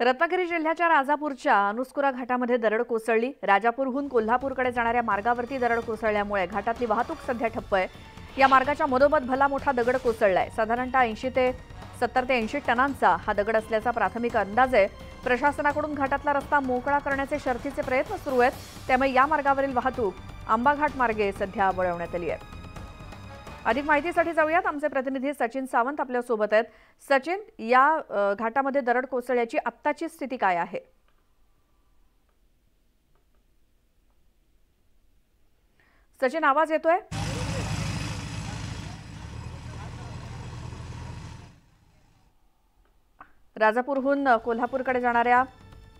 रत्नागिरी जिल्ह्याच्या राजापूरच्या अनुस्कुरा घाटामध्ये दरड कोसळली. राजापूरहून कोल्हापूरकडे जाणाऱ्या मार्गावरती दरड कोसळल्यामुळे घाटातली वाहतूक सध्या ठप्प आहे. या मार्गाच्या मधोमध भला मोठा दगड कोसळलाय. साधारणतः ऐंशी ते सत्तर ते ऐंशी टनांचा हा दगड असल्याचा प्राथमिक अंदाज आहे. प्रशासनाकडून घाटातला रस्ता मोकळा करण्याचे शर्थीचे प्रयत्न सुरू आहेत. त्यामुळे या मार्गावरील वाहतूक आंबाघाट मार्गे सध्या वळवण्यात आली आहे. अधिक माहितीसाठी जाऊयात. आमचे प्रतिनिधी सचिन सावंत आपल्यासोबत आहेत. सचिन या घाटामध्ये दरड कोसळल्याची आत्ताची स्थिती काय आहे? सचिन आवाज येतोय? राजापूरहून कोल्हापूरकडे जाणाऱ्या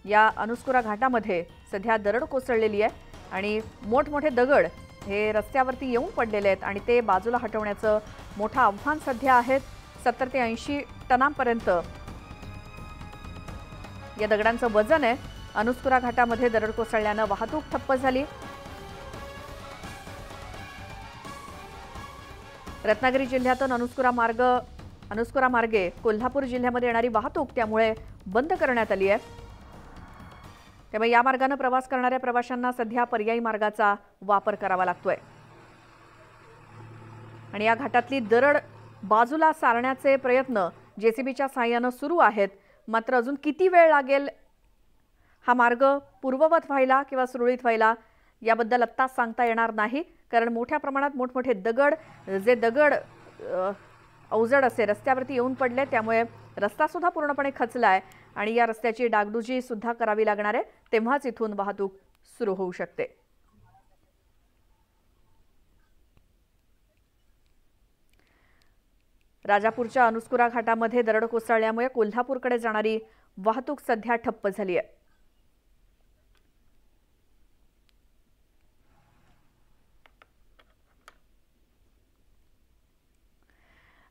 या अनुस्कुरा घाटामध्ये सध्या दरड कोसळलेली आहे आणि मोठमोठे दगड हे रस्त्यावरती येऊन पडलेले आहेत आणि ते बाजूला हटवण्याचं मोठं आव्हान सध्या आहेत. सत्तर ते ऐंशी टनांपर्यंत या दगडांचं वजन आहे. अनुस्कुरा घाटामध्ये दरड कोसळल्यानं वाहतूक ठप्प झाली. रत्नागिरी जिल्ह्यातून अनुस्कुरा मार्ग अनुस्कुरा मार्गे कोल्हापूर जिल्ह्यामध्ये येणारी वाहतूक त्यामुळे बंद करण्यात आली आहे. त्यामुळे या मार्गाने प्रवास करणाऱ्या प्रवाशांना सध्या पर्यायी मार्गाचा वापर करावा लागतोय. आणि या घाटातली दरड बाजूला सारण्याचे प्रयत्न जेसीबीच्या साह्यानं सुरू आहेत. मात्र अजून किती वेळ लागेल हा मार्ग पूर्ववत व्हायला किंवा सुरळीत व्हायला याबद्दल आत्ताच सांगता येणार नाही. कारण मोठ्या प्रमाणात मोठमोठे दगड जे दगड अवजड असे रस्त्यावरती येऊन पडले त्यामुळे रस्तासुद्धा पूर्णपणे खचला आहे आणि या रस्त्याची डागडुजी सुद्धा करावी लागणार आहे. तेव्हाच इथून वाहतूक सुरू होऊ शकते. राजापूरच्या अनुस्कुरा घाटामध्ये दरड कोसळल्यामुळे कोल्हापूरकडे जाणारी वाहतूक सध्या ठप्प झाली आहे.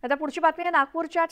आता पुढची बातमी आहे. नागपूरच्या